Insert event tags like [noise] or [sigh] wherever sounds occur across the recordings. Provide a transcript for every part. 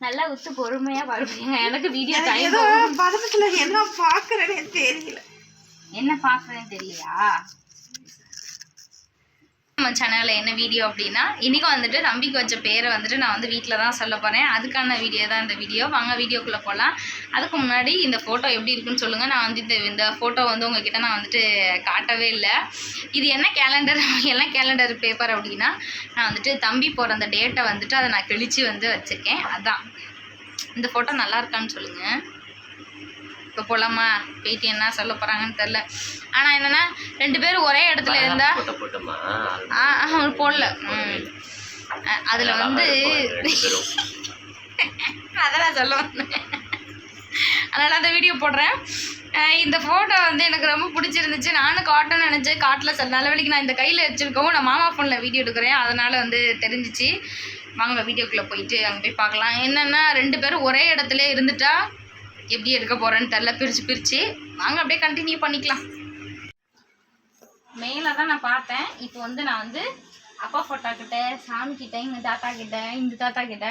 நல்லா உத்து பொறுமையா பாருங்க எனக்கு வீடியோ டைம் ஏதோ பதட்டத்துல என்ன பாக்குறேன்னு தெரியல. என்ன பார்க்குறேன்னு தெரியலையா? நம்ம சேனலில் என்ன வீடியோ அப்படின்னா இன்றைக்கி வந்துட்டு நம்பிக்கை வச்ச பேரை வந்துட்டு நான் வந்து வீட்டில் தான் சொல்ல போகிறேன் அதுக்கான வீடியோ தான் இந்த வீடியோ வாங்க வீடியோக்குள்ளே போகலாம் அதுக்கு முன்னாடி இந்த ஃபோட்டோ எப்படி இருக்குன்னு சொல்லுங்கள் நான் வந்து இந்த இந்த ஃபோட்டோ வந்து உங்ககிட்ட நான் வந்துட்டு காட்டவே இல்லை. இது என்ன கேலண்டர் [laughs] என்ன கேலண்டர் பேப்பர் அப்படின்னா நான் வந்துட்டு தம்பி போகிற அந்த டேட்டை வந்துட்டு அதை நான் கிழிச்சு வந்து வச்சுருக்கேன். அதான். இந்த ஃபோட்டோ நல்லா இருக்கான்னு சொல்லுங்கள் இப்போ போகலாமா போயிட்டு என்ன சொல்ல போகிறாங்கன்னு தெரில ஆனால் என்னென்னா ரெண்டு பேரும் ஒரே இடத்துல இருந்தா போட்டோ போட்டோமா? ஆ போடல. அதுல வந்து அதெல்லாம் [laughs] சொல்ல வந்தேன். அதனால் அந்த வீடியோ போடுறேன். இந்த ஃபோட்டோ வந்து எனக்கு ரொம்ப பிடிச்சிருந்துச்சு. நானும் காட்டணும்னு நினச்சேன். காட்டில் சில நல்ல வேலைக்கு நான் இந்த கையில் வச்சுருக்கவும் நான் மாமா ஃபோனில் வீடியோ எடுக்கிறேன். அதனால் வந்து தெரிஞ்சிச்சு. வாங்க வீடியோக்குள்ளே போயிட்டு அங்கே போய் பார்க்கலாம். என்னென்னா ரெண்டு பேரும் ஒரே இடத்துல இருந்துட்டா எப்படி எடுக்க போகிறேன்னு தெரில பிரித்து பிரித்து வாங்க அப்படியே கண்டினியூ பண்ணிக்கலாம். மேலே தான் நான் பார்த்தேன். இப்போ வந்து நான் வந்து அப்பா ஃபோட்டோ கிட்ட சாமி கிட்ட எங்கள் தாத்தா கிட்ட இந்த தாத்தா கிட்ட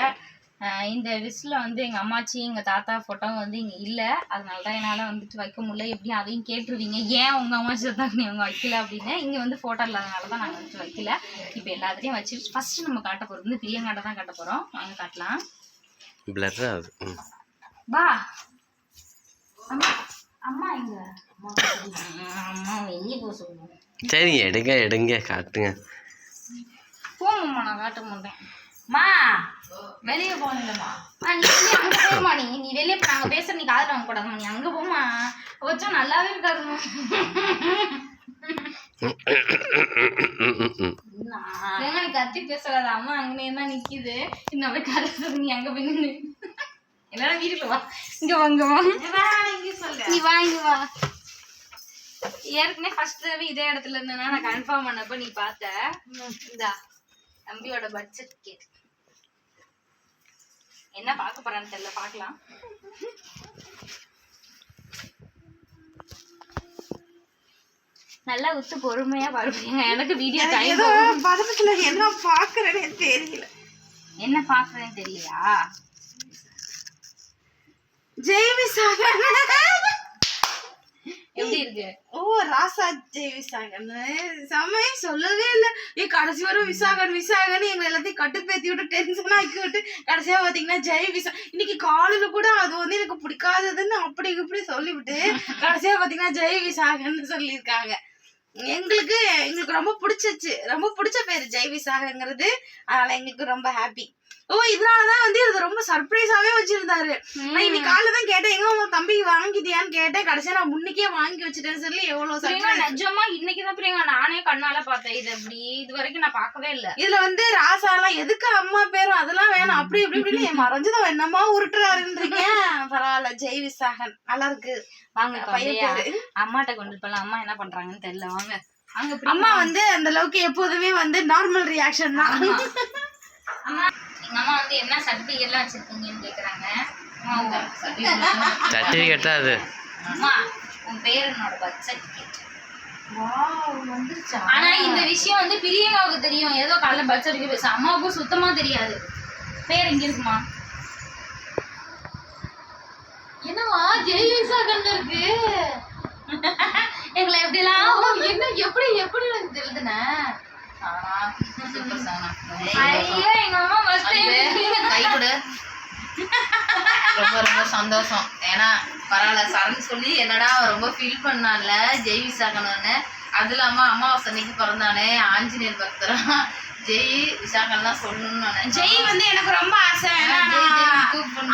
இந்த லிஸ்ட்டில் வந்து எங்கள் அம்மாச்சி எங்கள் தாத்தா ஃபோட்டோவும் வந்து இங்கே இல்லை. அதனால தான் என்னால் வந்துட்டு வைக்க முடியல. எப்படியும் அதையும் கேட்டுருவீங்க. ஏன் உங்கள் அம்மாச்சி தாத்தா நீ அவங்க வைக்கல அப்படின்னு? இங்கே வந்து ஃபோட்டோ இல்லாதனால தான் நாங்கள் வந்துட்டு வைக்கல. இப்போ எல்லாத்தையும் வச்சுட்டு ஃபஸ்ட்டு நம்ம காட்ட போகிறது வந்து பிரியங்காட்ட தான் காட்ட போகிறோம் வாங்க காட்டலாம். பிளர் ஆகுது. பா அம்மா அம்மா எங்க அம்மா வெளியே போக சொல்லுங்க. சரிங்க எடுங்க எடுங்க காட்டுங்க. போங்கம்மா நான் காட்ட மாட்டேன். மா வெளியே போகணுங்கம்மா ஆ நீ நீ அங்கே போமா நீ. நீ வெளியே போ நாங்கள் பேசுற நீ காதில் வாங்க கூடாதும்மா. நீ அங்கே போமா வச்சா நல்லாவே இருக்காதும்மா. ம், ம், ம். ஏங்க நீ கத்தி பேசலாத அம்மா அங்கனே தான் நிக்குது. இன்னும் போய் கதை நீ அங்கே போய் நின்று எல்லாரும் வீட்டுக்குள்ள வா? இங்க வாங்க வா. நீ வா இங்க வா. ஏற்கனவே ஃபர்ஸ்ட் தடவை இதே இடத்துல இருந்தேன்னா நான் கன்ஃபார்ம் பண்ணப்ப நீ பார்த்த. இந்தா தம்பியோட பர்த் சர்டிஃபிகேட் என்ன பார்க்க போறான்னு தெரியல பார்க்கலாம். நல்லா உத்து பொறுமையா பாருங்க. எனக்கு வீடியோ டைம் பதட்டத்துல என்ன பாக்குறேன்னு தெரியல. என்ன பார்க்கறேன்னு தெரியலையா? ஜெய்வி சாகன் எப்படி இருக்கு? ஓ ராசா ஜெய் விசாகன் சமயம் சொல்லவே இல்லை. ஏ கடைசி வரும் விசாகன் விசாகன் எங்களை எல்லாத்தையும் கட்டுப்பேத்தி விட்டு டென்ஷன் ஆக்கி விட்டு கடைசியா பாத்தீங்கன்னா ஜெய் விசா இன்னைக்கு காலையில கூட அது வந்து எனக்கு பிடிக்காததுன்னு அப்படி இப்படி சொல்லிவிட்டு கடைசியா பாத்தீங்கன்னா ஜெய் விசாகன் சொல்லியிருக்காங்க. எங்களுக்கு எங்களுக்கு ரொம்ப பிடிச்சிச்சு. ரொம்ப பிடிச்ச பேரு ஜெய் விசாகங்கிறது அதனால எங்களுக்கு ரொம்ப ஹாப்பி ஓ இதனாலதான் வந்து இது ரொம்ப சர்ப்ரைஸாவே வச்சிருந்தாரு. நான் இன்னைக்கு காலைல தான் கேட்டேன் எங்க உங்க தம்பிக்கு வாங்கிட்டியான்னு கேட்டேன் கடைசியா நான் முன்னுக்கே வாங்கி வச்சுட்டேன்னு சொல்லி எவ்வளவு சர்ப்ரைஸ் நிஜமா இன்னைக்கு தான் பிரியங்கா நானே கண்ணால பார்த்தேன். இது அப்படி இது வரைக்கும் நான் பார்க்கவே இல்லை. இதுல வந்து ராசாலாம் எதுக்கு அம்மா பேரும் அதெல்லாம் வேணாம். அப்படி இப்படி இப்படின்னு என் மறைஞ்சதும் என்னமா உருட்டுறாருன்றீங்க? [laughs] பரவாயில்ல ஜெய் விசாகன். நல்லா இருக்கு. வாங்க பையன். அம்மாட்ட கொண்டு போலாம். அம்மா என்ன பண்றாங்கன்னு தெரியல. வாங்க. அம்மா அம்மா வந்து அந்த அளவுக்கு எப்போதுமே வந்து நார்மல் ரியாக்ஷன் தான். [laughs] அம்மா எங்க அம்மா வந்து என்ன சர்டிஃபிகேட் எல்லாம் வச்சிருக்கீங்கன்னு certificate [laughs] சர்டிஃபிகேட் தான் அது. அம்மா உன் பேர் என்னோட பர்த் சர்டிஃபிகேட் ஆனா இந்த விஷயம் வந்து பிரியங்காவுக்கு தெரியும். ஏதோ காலைல பர்த் சர்டிஃபிகேட் பேச அம்மாவுக்கும் சுத்தமா தெரியாது. பேர் எங்க இருக்குமா? என்னவா ஜெய் விசாகன் இருக்கு. எங்களை எப்படிலாம் [laughs] என்ன எப்படி எப்படி எனக்கு எழுதுன? ஐயோ எங்க அம்மா ஃபர்ஸ்ட் கை கொடு ரொம்ப ரொம்ப சந்தோஷம். ஏன்னா பரவாயில்ல சரண் சொல்லி என்னடா ரொம்ப ஃபீல் பண்ணான்ல ஜெய் விசாகனன்னு அது இல்லாம அமாவாசை அன்னைக்கு பிறந்தானே ஆஞ்சநேயர் பக்தரா? ஜெய் விசாகன்லாம் சொல்லணும்னு ஜெய் வந்து எனக்கு ரொம்ப ஆசை.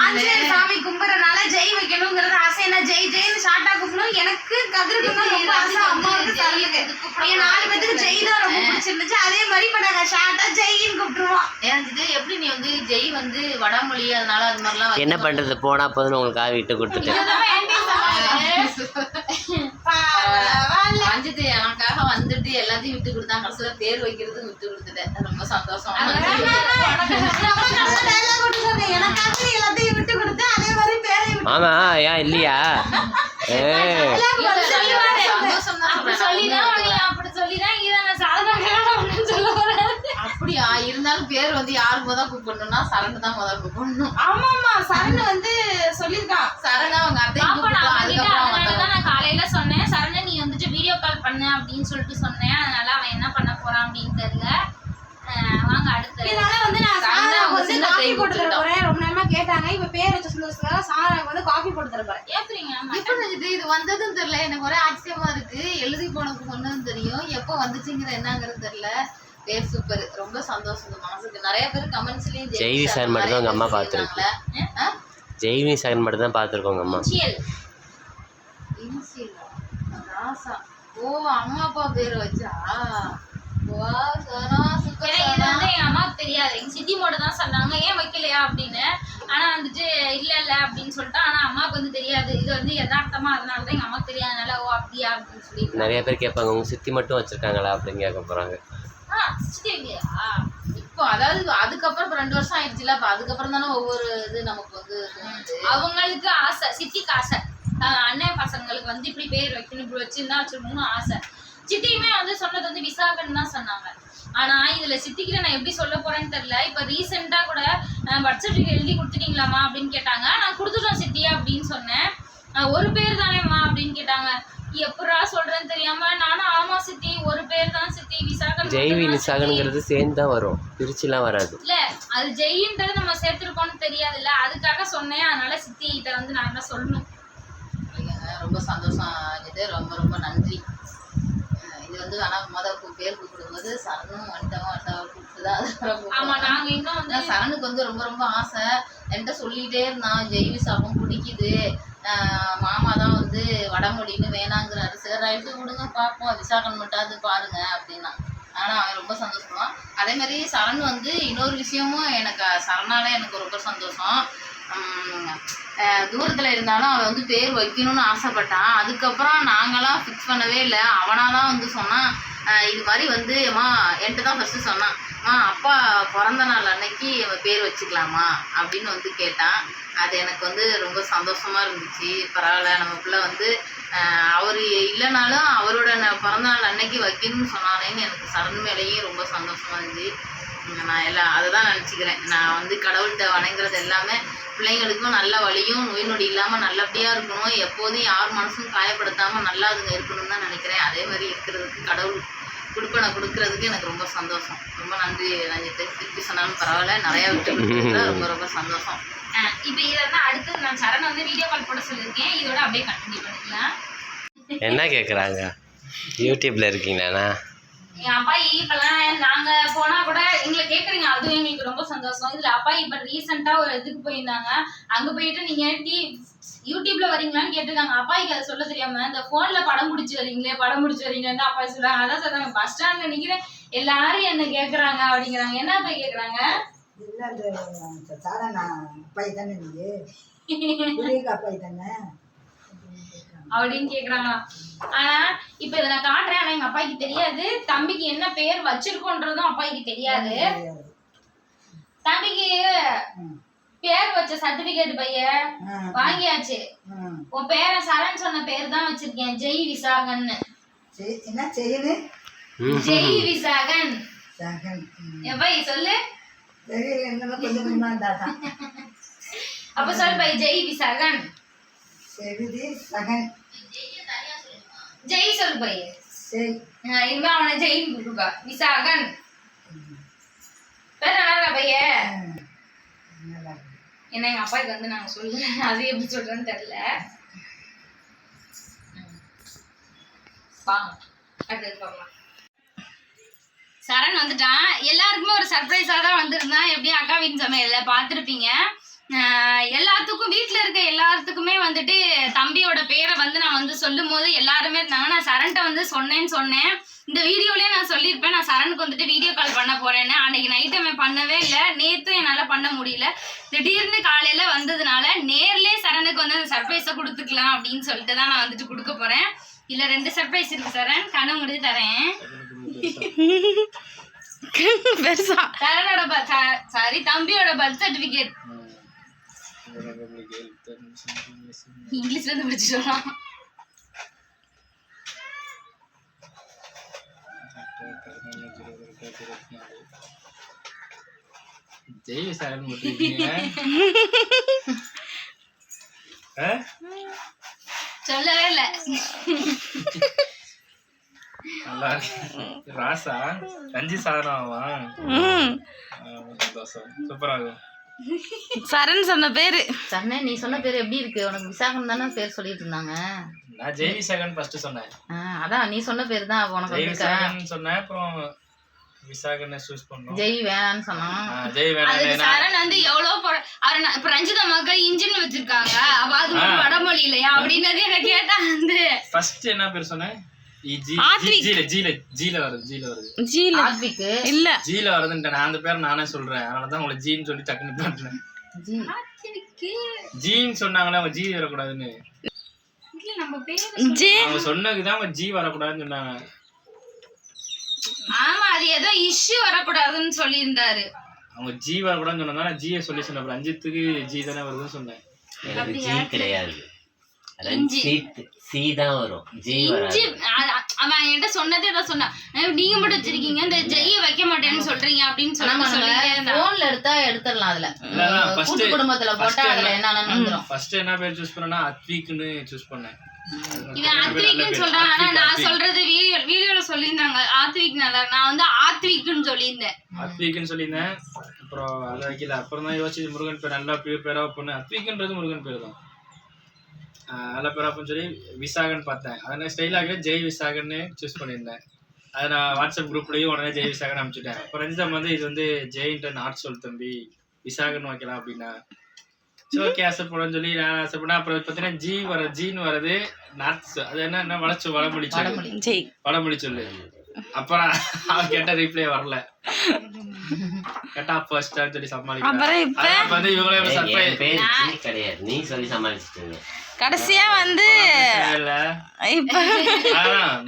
ஆஞ்சநேயர் சாமி கும்பிடுறதுனால ஜெய் வைக்கணுங்கிறது ஆசை. என்ன ஜெய் ஜெய்னு ஷார்ட்டா கூப்பிடணும். எனக்கு கதிருக்கு ரொம்ப ஆசை. அம்மாவுக்கு என் நாலு பேத்துக்கு ஜெய் தான் ரொம்ப பிடிச்சிருந்துச்சு. அதே மாதிரி இப்ப நாங்க ஷார்ட்டா ஜெயின்னு கூப்பிட்டுருவோம். இது எப்படி நீ வந்து ஜெய் வந்து வடமொழி அதனால அது மாதிரிலாம் என்ன பண்ணுறது போனா போதுன்னு உங்களுக்காக விட்டு கொடுத்துட்டேன். வஞ்சது எனக்காக வந்துட்டு எல்லாத்தையும் விட்டு கொடுத்தாங்க கடைசியில பேர் வைக்கிறதுக்கு விட்டு கொடுத்துட்டேன். ரொம்ப சந்தோஷம். எனக்காக எல்லாத்தையும் விட்டு கொடுத்து அதே மாதிரி பேரை விட்டு ஆமா ஏன் இல்லையா? ஏ சந்தோஷம் தான் அப்படி சொல்லிதான் உன்னை அப்படி சொல்லிதான் இதை நான் சாதனை அப்படின்னு சொல்ல வராது அப்படியா? இருந்தாலும் பேர் வந்து யார் முத கூப்பிடணும்னா சரண் தான் முத கூப்பிடணும். ஆமா ஆமா சரண் வந்து சொல்லியிருக்கான். சரணா அவங்க பாப்பா நான் காலையில சொன்னேன். சரண நீ வந்துட்டு வீடியோ கால் பண்ணு அப்படின்னு சொல்லிட்டு சொன்னேன். அதனால அவன் என்ன பண்ண போறான் அப்படின்னு தெரியல. வாங்க அடுத்து. இதனால வந்து நான் வந்து காஃபி போட்டு தர. போறேன். ரொம்ப நேரமா கேட்டாங்க. இப்ப பேர் வச்ச வந்து காஃபி போட்டு தர போறேன். ஏத்துறீங்க? எப்ப நினைச்சது இது வந்ததும் தெரியல. எனக்கு ஒரே ஆச்சரியமா இருக்கு. எழுதி போனது பொண்ணுன்னு தெரியும். எப்ப வந்துச்சுங்கிற என்னங்கிறது தெரியல. பேர் சூப்பர் ரொம்ப சந்தோஷம். மனசுக்கு நிறைய பேர் கமெண்ட்ஸ்லயும் ஜெய்வி sir மட்டும் தான் உங்க அம்மா பார்த்திருக்கு. ஜெய்வினி சாகன் மட்டும் தான் பார்த்துருக்கோங்க அம்மா. ராசா. ஓ அம்மா அப்பா பேர் வச்சா? வா சரா சூப்பர் இது வந்து அம்மாவுக்கு தெரியாது. எங்க சித்தி மட்டும் தான் சொன்னாங்க ஏன் வைக்கலையா? அப்படின்னு. ஆனா வந்துட்டு இல்ல இல்ல அப்படின்னு சொல்லிட்டு ஆனா அம்மாவுக்கு வந்து தெரியாது. இது வந்து யதார்த்தமா அதனால தான் எங்க அம்மாவுக்கு தெரியாதனால ஓ அப்படியா? அப்படின்னு சொல்லி நிறைய பேர் கேட்பாங்க உங்க சித்தி மட்டும் வச்சிருக்காங்களா? அப்படின்னு கேட்க போறாங்க. இப்போ அதாவது அதுக்கப்புறம் இப்போ ரெண்டு வருஷம் ஆயிடுச்சுல அப்போ அதுக்கப்புறம் தானே ஒவ்வொரு இது நமக்கு வந்து அவங்களுக்கு ஆசை சித்திக்கு ஆசை. ஆஹ் அண்ணன் பசங்களுக்கு வந்து இப்படி பேர் வைக்கணும் இப்படி வச்சிருந்தா வச்சிருக்கணும்னு ஆசை. சித்தியுமே வந்து சொன்னது வந்து விசாகன் தான் சொன்னாங்க. ஆனா இதுல சித்திக்கிட்ட நான் எப்படி சொல்ல போறேன்னு தெரியல. இப்ப ரீசெண்டா கூட பர்த் சர்டிஃபிகேட் எழுதி கொடுத்துட்டீங்களாமா அப்படின்னு கேட்டாங்க. நான் கொடுத்துட்டோம் சித்தி அப்படின்னு சொன்னேன். ஒரு பேர் தானேம்மா அப்படின்னு கேட்டாங்க. எப்படா சொல்றேன்னு தெரியாம நானும் ஆமா சித்தி ஒரு பேர் தான் சித்தி. விசாகன் ஜெய்வி. நிசாகனுங்கிறது சேர்ந்து தான் வரும். பிரிச்சுலாம் வராது. இல்ல அது ஜெயின்றது நம்ம சேர்த்திருக்கோம்னு தெரியாதுல்ல. அதுக்காக சொன்னேன். அதனால சித்தி கிட்ட வந்து நான் என்ன சொல்லணும்? ரொம்ப சந்தோஷம். இது ரொம்ப ரொம்ப நன்றி. இது வந்து ஆனா முத கு- பேர் கூப்பிடும்போது சரணும் வண்டவன் வண்டவன் கூப்பிட்டுதான் ஆமா நாங்க இன்னும் வந்து சரணுக்கு வந்து ரொம்ப ரொம்ப ஆசை. என்கிட்ட சொல்லிட்டே இருந்தான். ஜெய்வி சாபம் பிடிக்குது. மாமா தான் வந்து வடமொழின்னு வேணாங்கிறாரு. சரி ரைட்டு விடுங்க பார்ப்போம். விசாகன் மட்டாவது பாருங்க அப்படின்னா. ஆனால் அவன் ரொம்ப சந்தோஷப்படுவான் அதே மாதிரி சரண் வந்து இன்னொரு விஷயமும் எனக்கு சரணால எனக்கு ரொம்ப சந்தோஷம். தூரத்தில் இருந்தாலும் அவன் வந்து பேர் வைக்கணும்னு ஆசைப்பட்டான். அதுக்கப்புறம் நாங்களாம் ஃபிக்ஸ் பண்ணவே இல்லை. அவனாக தான் வந்து சொன்னான் இது மாதிரி வந்து அம்மா என்கிட்ட தான் ஃபஸ்ட்டு சொன்னான். அம்மா அப்பா பிறந்த நாள் அன்னைக்கு அவன் பேர் வச்சுக்கலாமா? அப்படின்னு வந்து கேட்டான். அது எனக்கு வந்து ரொம்ப சந்தோஷமா இருந்துச்சு. பரவாயில்ல நம்ம பிள்ளை வந்து அவர் இல்லைனாலும் அவரோட பிறந்த நாள் அன்னைக்கு வைக்கணும்னு சொன்னானேன்னு எனக்கு சடன் மேலேயும் ரொம்ப சந்தோஷமா இருந்துச்சு. நான் எல்லாம் அதை தான் நினச்சிக்கிறேன். நான் வந்து கடவுள்கிட்ட வணங்குறது எல்லாமே பிள்ளைங்களுக்கும் நல்ல வழியும் நோய் நொடி இல்லாமல் நல்லபடியாக இருக்கணும். எப்போதும் யார் மனசும் காயப்படுத்தாமல் நல்லா அதுங்க இருக்கணும்னு தான் நினைக்கிறேன். அதே மாதிரி இருக்கிறதுக்கு கடவுள் கொடுப்பனை கொடுக்கறதுக்கு எனக்கு ரொம்ப சந்தோஷம். ரொம்ப நன்றி ரஞ்சித்து திருப்பி சொன்னாலும் பரவாயில்ல. நிறையா விட்டு ரொம்ப ரொம்ப சந்தோஷம். இப்ப இதை தான் அடுத்து நான் சரண் வந்து வீடியோ கால் போட சொல்லியிருக்கேன். இதோட அப்படியே கண்டினியூ பண்ணிக்கலாம். என்ன கேட்குறாங்க யூடியூப்ல இருக்கீங்களாண்ணா? என் அப்பாயி இப்பெல்லாம் நாங்க போனா கூட எங்களை கேக்குறீங்க. அதுவும் எங்களுக்கு ரொம்ப சந்தோஷம். இதுல அப்பா இப்ப ரீசெண்டா ஒரு இதுக்கு போயிருந்தாங்க. அங்க போயிட்டு நீங்க டி யூடியூப்ல வரீங்களான்னு கேட்டிருக்காங்க. அப்பாய்க்கு அதை சொல்ல தெரியாம இந்த போன்ல படம் பிடிச்சி வரீங்களே படம் பிடிச்சி வரீங்கன்னு அப்பா சொல்றாங்க. அதான் சொல்றாங்க பஸ் ஸ்டாண்ட்ல நிக்கிறேன். எல்லாரும் என்ன கேக்குறாங்க அப்படிங்கிறாங்க. என்ன அப்பா கேக்குறாங்க? இல்ல அந்த சாதாரண அப்பாய் தானே நீங்க அப்பாய் தானே? அப்படின்னு கேக்குறாங்க. ஆனா இப்ப இதை நான் காட்டுறேன் ஆனா எங்க அப்பாய்க்கு தெரியாது. தம்பிக்கு என்ன பேர் வச்சிருக்கோன்றதும் அப்பாய்க்கு தெரியாது. தம்பிக்கு. பேர் வச்ச சர்டிபிகேட் பைய வாங்கியாச்சு. உன் பேரை சரண் சொன்ன பேர் தான் வச்சிருக்கேன். ஜெய் விசாகன்னு. என்ன செய்யணும் ஜெய் விசாகன். பை சொல்லு. அப்ப சொல் பை ஜெய் விசாகன். செவிதி சகன். ஜெய் சொல் பை செய் ஆஹ் இனிமே அவனை ஜெயின் கூப்பிடுப்பா விசாகன். பேர் நல்லா பைய. என்ன எங்க அப்பாவுக்கு வந்து நாங்க சொல்லுறேன் அது எப்படி சொல்றேன்னு தெரியல. வாங்க அடுத்தது பார்க்கலாம் சரண் வந்துட்டான். எல்லாருக்குமே ஒரு சர்ப்ரைஸாக தான் வந்திருந்தான். எப்படியும் அக்கா வீட்டு சமையல்ல பார்த்துருப்பீங்க. எல்லாத்துக்கும் வீட்டில் இருக்க எல்லாத்துக்குமே வந்துட்டு தம்பியோட பேரை வந்து நான் வந்து சொல்லும் போது எல்லாருமே இருந்தாங்க. நான் சரண்ட்ட வந்து சொன்னேன்னு சொன்னேன். இந்த வீடியோலயே நான் சொல்லியிருப்பேன். நான் சரணுக்கு வந்துட்டு வீடியோ கால் பண்ண போறேன்னு. அன்னைக்கு நைட் அவன் பண்ணவே இல்லை. நேத்தும் என்னால் பண்ண முடியல. திடீர்னு காலையில வந்ததுனால நேர்லயே சரணுக்கு வந்து அந்த சர்ப்ரைஸை கொடுத்துக்கலாம் அப்படின்னு சொல்லிட்டு தான் நான் வந்துட்டு கொடுக்க போறேன். இல்ல ரெண்டு சர்ப்ரைஸ் இருக்கு சரண். கண்ணு முடி தரேன். பெருசா சரணோட சாரி தம்பியோட பர்த் சர்டிபிகேட் இங்கிலீஷ்ல இருந்து படிச்சு சொல்லலாம் ஜெய் விசாகன் போட்டுருக்கீங்க ஆ? சொல்லவே இல்லை நல்லா இருக்கு. ராசா கஞ்சி சாதனமாவா சந்தோஷம் சூப்பரா இருக்கும் சரண் சொன்ன பேரு. சரணே நீ சொன்ன பேர் எப்படி இருக்கு? உனக்கு விசாகம் தானே பேர் சொல்லிட்டு இருந்தாங்க. நான் ஜெய் விசாகன் ஃபர்ஸ்ட் சொன்னேன். அதான் நீ சொன்ன பேர் தான் உனக்கு ஜெய் விசாகன் சொன்னேன் அப்புறம் விசாகன் சூஸ் பண்ணோம். ஜெய் வேணான்னு சொன்னான். ஜெய் வேணாம் சரண் வந்து எவ்வளவு அவர் இப்ப ரஞ்சிதா அம்மாக்கா இன்ஜின் வச்சிருக்காங்க. அப்ப அது. வடமொழி இல்லையா அப்படின்னு என்ன கேட்டா வந்து. ஃபர்ஸ்ட் என்ன பேர் சொன்னேன்? இல்ல. ஜீல வருதுன்ட்டு நான் அந்த பேர் நானே சொல்றேன். அதனால தான் உங்களை ஜீன்னு சொல்லி டக்குன்னு பண்ணேன் ஜி. ஜீன்னு சொன்னாங்களே அவங்க ஜி வரக்கூடாதுன்னு. அவங்க சொன்னதுதான் அவங்க ஜி வரக்கூடாதுன்னு சொன்னாங்க. ஆமா அது ஏதோ இஷ்யூ வரக்கூடாதுன்னு சொல்லியிருந்தாரு. அவங்க ஜி வரக்கூடாதுன்னு சொன்னா நான் ஜியை சொல்லி சொன்னேன். ரஞ்சித்துக்கு ஜி தானே வருதுன்னு சொன்னேன். எனக்கு ஜி கிடையாது. ரஞ்சித் சி தான் வரும். ஜி இஞ்சி. வராது. அ- அ- அவன் என்கிட்ட சொன்னதே தான் சொன்னான். அஹ் நீங்க மட்டும் வச்சிருக்கீங்க. இந்த ஜெய்ய வைக்க மாட்டேன்னு சொல்றீங்க அப்படின்னு நம்ம சொல்லி சொல்லிட்டே இருந்தான். போன்ல எடுத்தா எடுத்துடலாம் அதுல. இல்ல, இல்ல, first- கூட்டு குடும்பத்துல first போட்டா அதுல என்ன- என்னன்னு வந்துரும். ஃபர்ஸ்ட் என்ன பேர் சூஸ் பண்ணேன்னா அத்வீக்னு சூஸ் பண்ணேன். இவன் ஆத்விக்னு சொல்றான். ஆனா நான் சொல்றது வீடியோ வீடியோல சொல்லியிருந்தாங்க. ஆத்விக் நல்லா. நான் வந்து ஆத்விக்னு சொல்லியிருந்தேன். அத்வீக்னு சொல்லியிருந்தேன். அப்புறம் அதை வைக்கல. அப்புறம் தான் யோசிச்சு முருகன் பேர் நல்லா பேர் பேரா பொண்ணு அத்வீக்ன்றது முருகன் பேர் தான். பேரா பொண்ணு சொல்லி விசாகன் பார்த்தேன். அதனால ஸ்டைலாக ஜெய் விசாகன்னு சூஸ் பண்ணியிருந்தேன். அதை நான் வாட்ஸ்அப் குரூப்லயும் உடனே ஜெய் விசாகன் அனுப்பிச்சுட்டேன். அப்புறம் ரஞ்சிதம் வந்து இது வந்து ஜெயின்ட்டு நாட் சொல் தம்பி விசாகன் வைக்கலாம் அப்படின்னா. சரி ஓகே ஆசைப்படுன்னு சொல்லி நான் ஆசைப்படேன் அப்புறம் பார்த்தீங்கன்னா ஜி வர ஜின்னு வர்றது நாட் அது என்ன என்ன வளச்சு வடமொழி சொல்லு வடமொழி சொல்லு. அப்புறம் கேட்ட ரீப்ளே வரல. கேட்டா ஃபர்ஸ்ட் சொல்லி சமாளிக்கிறேன் வந்து இவங்களே சர்ப்ரைஸ் கிடையாது. நீ சொல்லி சமாளிச்சிட்டு கடைசியா வந்து இப்ப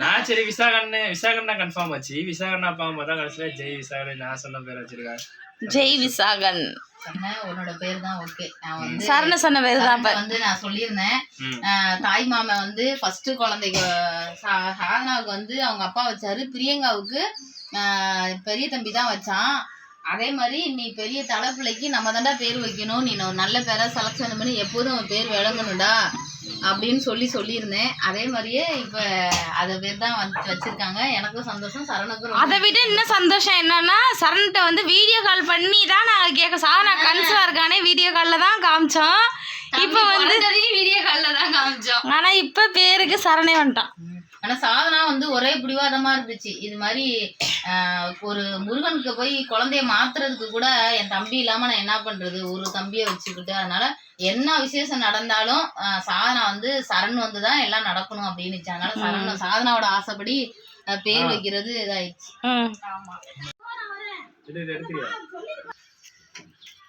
நான் சரி விசாகன் விசாகன் தான் கன்ஃபார்ம் ஆச்சு. விசாகன் அப்பா அம்மா தான் கடைசியில ஜெய் விசாகன் நான் சொன்ன பேர் வச்சிருக்காங்க. ஜெய் விசாகன் சொன்ன உன்னோட பேர் தான் ஓகே. நான் வந்து சரண சொன்ன பேர் தான் வந்து நான் சொல்லியிருந்தேன். தாய் மாமன் வந்து ஃபர்ஸ்ட் குழந்தைக்கு சா- சாதனாவுக்கு வந்து அவங்க அப்பா வச்சாரு. பிரியங்காவுக்கு ஆஹ் பெரிய தம்பி தான் வச்சான். அதே மாதிரி நீ பெரிய தலைப்பிள்ளைக்கு நம்ம தாண்டா பேர் வைக்கணும். நீ ஒரு நல்ல பேரா செலக்ஷன் பண்ணி எப்போதும் பேர் விளங்கணும்டா. அப்படின்னு சொல்லி சொல்லியிருந்தேன். அதே மாதிரியே இப்ப அத பேர் தான் வந்து வச்சிருக்காங்க. எனக்கும் சந்தோஷம் சரணுக்கும் அதை விட இன்னும் சந்தோஷம் என்னன்னா சரண்கிட்ட வந்து வீடியோ கால் பண்ணி தான் நாங்க கேட்க சாதனா கன்சா இருக்கானே வீடியோ கால்ல தான் காமிச்சோம். இப்ப வந்து வீடியோ கால்ல தான் காமிச்சோம். ஆனா இப்ப பேருக்கு சரணே வந்துட்டான். ஆனா சாதனா வந்து ஒரே பிடிவாதமா இருந்துச்சு. இது மாதிரி ஆஹ், ஒரு முருகனுக்கு போய் குழந்தைய மாத்துறதுக்கு கூட என் தம்பி இல்லாம நான் என்ன பண்றது? ஒரு தம்பியை வச்சுக்கிட்டு. அதனால என்ன விசேஷம் நடந்தாலும் சாதனா வந்து சரண் வந்து தான் எல்லாம் நடக்கணும் அப்படின்னு அதனால சரண் சாதனாவோட ஆசைப்படி பேர் வைக்கிறது இதாயிடுச்சு.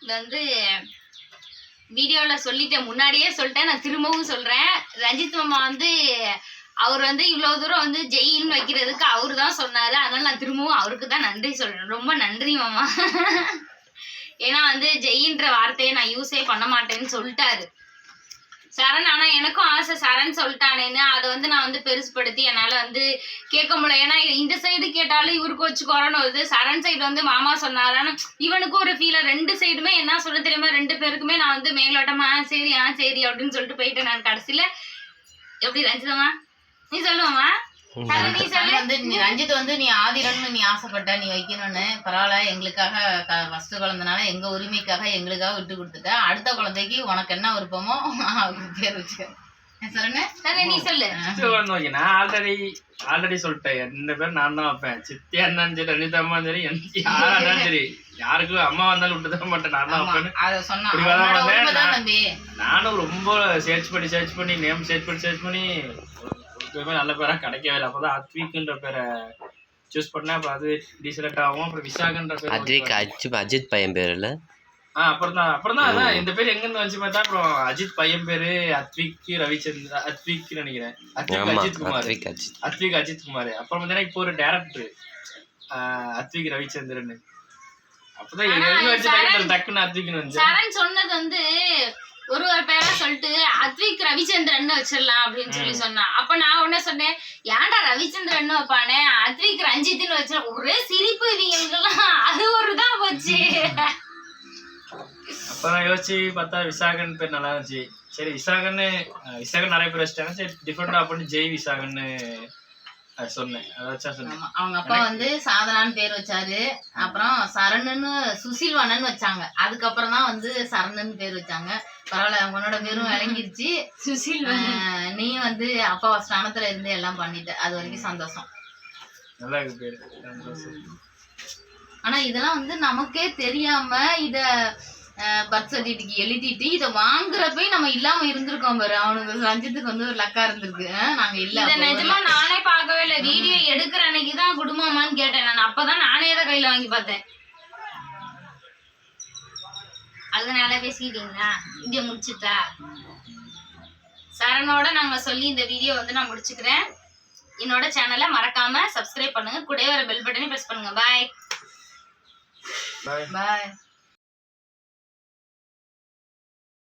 இது வந்து வீடியோவில் சொல்லிட்டேன். முன்னாடியே சொல்லிட்டேன். நான் திரும்பவும் சொல்கிறேன் ரஞ்சித் மாமா வந்து அவர் வந்து இவ்வளோ தூரம் வந்து ஜெயின்னு வைக்கிறதுக்கு அவரு தான் சொன்னார். அதனால நான் திரும்பவும் அவருக்கு தான் நன்றி சொல்கிறேன் ரொம்ப நன்றி மாமா. ஏன்னா வந்து ஜெயின்ற வார்த்தையை நான் யூஸே பண்ண மாட்டேன்னு சொல்லிட்டாரு. சரண் ஆனால் எனக்கும் ஆசை சரண் சொல்லிட்டானேன்னு. அதை வந்து நான் வந்து பெருசுப்படுத்தி என்னால் வந்து கேட்க முடியல. ஏன்னா இந்த சைடு கேட்டாலும் இவருக்கு வச்சுக்கோறன்னு வருது. சரண் சைடு வந்து மாமா சொன்னாரு இவனுக்கும் ஒரு ஃபீல ரெண்டு சைடுமே என்ன சொல்ல தெரியுமா? ரெண்டு பேருக்குமே நான் வந்து மேலோட்டமா ஆ சரி ஆ சரி அப்படின்னு சொல்லிட்டு போயிட்டேன் நான் கடைசியில. எப்படி ரஞ்சிதமா நீ சொல்லுவாமா சரண், நீ சொல்லு. சரண் வந்து நீ ரஞ்சித் வந்து நீ ஆதிரன்னு நீ ஆசைப்பட்ட நீ வைக்கணும்னு. பரவாயில்ல எங்களுக்காக ஃபர்ஸ்ட் குழந்தைனால எங்க உரிமைக்காக எங்களுக்காக விட்டு கொடுத்துட்ட. அடுத்த குழந்தைக்கு உனக்கு என்ன விருப்பமோ அவருக்கு பேர் வச்சுக்க. சித்தி ஆல்ரெடி ஆல்ரெடி சொல்லிட்டேன். எந்த பேர் நான் தான் வைப்பேன். சித்தியா இருந்தாலும் சரி அனிதா அம்மா சரி சரி யாருக்கும் அம்மா வந்தாலும் விட்டு தர மாட்டேன். நான் தான் நானும் ரொம்ப சர்ச் பண்ணி சர்ச் பண்ணி நேம் சர்ச் பண்ணி சர்ச் பண்ணி பேருமே நல்ல பேரா கிடைக்கவே இல்லை. அப்பதான் அத்விக்ன்ற பேரை சூஸ் பண்ணேன். அப்புறம் அது டீசெலக்ட் ஆகும். அப்புறம் விசாகன்ற பேர் அத்விக் அஜித் அஜித் பையன் பேர் இல்ல? ஆ அப்புறம் தான் அப்புறம் தான் அதான் இந்த பேர் எங்க இருந்து வந்துச்சு பார்த்தா அப்புறம் அஜித் பையன் பேரு அத்விக் ரவிச்சந்திர அத்விக் நினைக்கிறேன். அத்விக் அஜித் குமார். அத்விக் அஜித். குமார். அப்புறம் பார்த்தீங்கன்னா இப்போ ஒரு டேரக்டர் அத்விக் ரவிச்சந்திரன் அப்பதான் டக்குன்னு அத்விக்னு வந்து சரண் சொன்னது வந்து ஒரு ஒரு பேரா சொல்லிட்டு அத்விக் ரவிச்சந்திரன் வச்சிடலாம் அப்படின்னு சொல்லி சொன்னான். அப்ப நான் உடனே சொன்னேன் ஏன்டா ரவிச்சந்திரன் வைப்பானே? அத்விக் ரஞ்சித்னு வச்ச ஒரே சிரிப்பு இவங்களுக்கெல்லாம் அது ஒரு தான் போச்சு. அப்புறம் யோசிச்சு பார்த்தா விசாகன் பேர் நல்லா இருந்துச்சு. சரி விசாகன்னு விசாகன் நிறைய பேர் வச்சிட்டாங்க. சரி டிஃப்ரெண்டா பண்ணி ஜெய் விசாகன்னு அவங்க அப்பா வந்து சாதனான்னு பேர் வச்சாரு. அப்புறம் சரணுன்னு சுசில்வானன்னு வச்சாங்க. அதுக்கப்புறம் தான் வந்து சரணுன்னு பேர் வச்சாங்க. பரவாயில்ல உன்னோட பேரும் விளங்கிருச்சு. சுசில் நீ வந்து அப்பா ஸ்தானத்துல இருந்து எல்லாம் பண்ணிட்ட. அது வரைக்கும் சந்தோஷம். நல்லா இருக்கு பேரு. சந்தோஷம். ஆனா இதெல்லாம் வந்து நமக்கே தெரியாம இத பர்த் சர்டிஃபிகேட் எழுதிட்டு இத வாங்குறப்ப நம்ம இல்லாம இருந்திருக்கோம் பாரு. அவனுக்கு சஞ்சத்துக்கு வந்து ஒரு லக்கா இருந்திருக்கு. நாங்க இல்ல நிஜமா நானே பார்க்கவே இல்லை. வீடியோ எடுக்கிற அன்னைக்கு தான் குடும்பமான்னு கேட்டேன் நான். அப்பதான் நானே தான் கையில வாங்கி பார்த்தேன். அதனால பேசிக்கிட்டீங்களா வீடியோ முடிச்சுட்டா? சரணோட நாங்க சொல்லி இந்த வீடியோ வந்து நான் முடிச்சுக்கிறேன். என்னோட சேனலை மறக்காம சப்ஸ்கிரைப் பண்ணுங்க. கூடவே வர பெல் பட்டனை பிரஸ் பண்ணுங்க. பாய். பாய்